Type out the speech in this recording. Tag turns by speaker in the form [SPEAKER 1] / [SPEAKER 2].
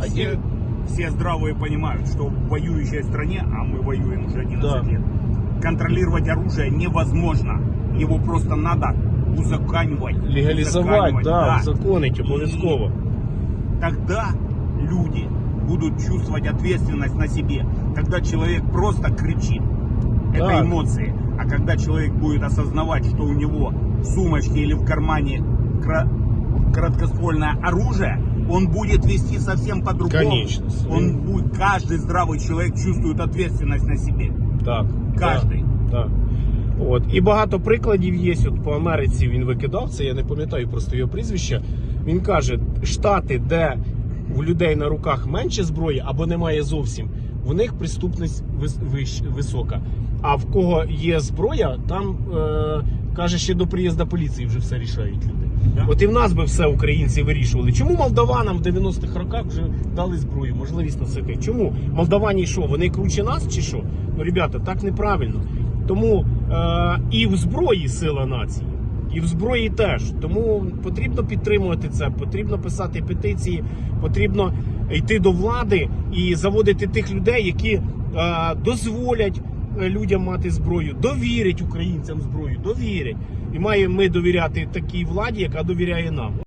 [SPEAKER 1] А
[SPEAKER 2] Все, все здравые понимают, что в воюющей стране, а мы воюем уже 11
[SPEAKER 1] Да.
[SPEAKER 2] лет, контролировать оружие невозможно. Его просто надо узаканивать.
[SPEAKER 1] легалізувати,
[SPEAKER 2] узаканивать,
[SPEAKER 1] да, законить обов'язково.
[SPEAKER 2] Тогда люди будут чувствовать ответственность на себе. Когда человек просто кричит, это
[SPEAKER 1] Так.
[SPEAKER 2] эмоции. А когда человек будет осознавать, что у него в сумочке или в кармане кра- краткоствольное оружие, он будет вести совсем по-другому.
[SPEAKER 1] Конечно.
[SPEAKER 2] Он будет, каждый здравый человек чувствует ответственность на себе.
[SPEAKER 1] Так.
[SPEAKER 2] Каждый.
[SPEAKER 1] Так. так. От. І багато прикладів є. От по Америці він викидав це, я не пам'ятаю просто його прізвище. Він каже, штати, де у людей на руках менше зброї або немає зовсім, в них преступність вис- висока. А в кого є зброя, там е, каже, ще до приїзду поліції вже все рішають люди.
[SPEAKER 2] Да.
[SPEAKER 1] От і в нас би все українці вирішували. Чому молдаванам в 90-х роках вже дали зброю, можливість носити? Чому? Молдавані що? Вони круче нас чи що? Ну, ребята, так неправильно. Тому е, і в зброї сила нації, і в зброї теж. Тому потрібно підтримувати це, потрібно писати петиції, потрібно йти до влади і заводити тих людей, які е, дозволять е, людям мати зброю, довірять українцям зброю, довірять. І маємо ми довіряти такій владі, яка довіряє нам.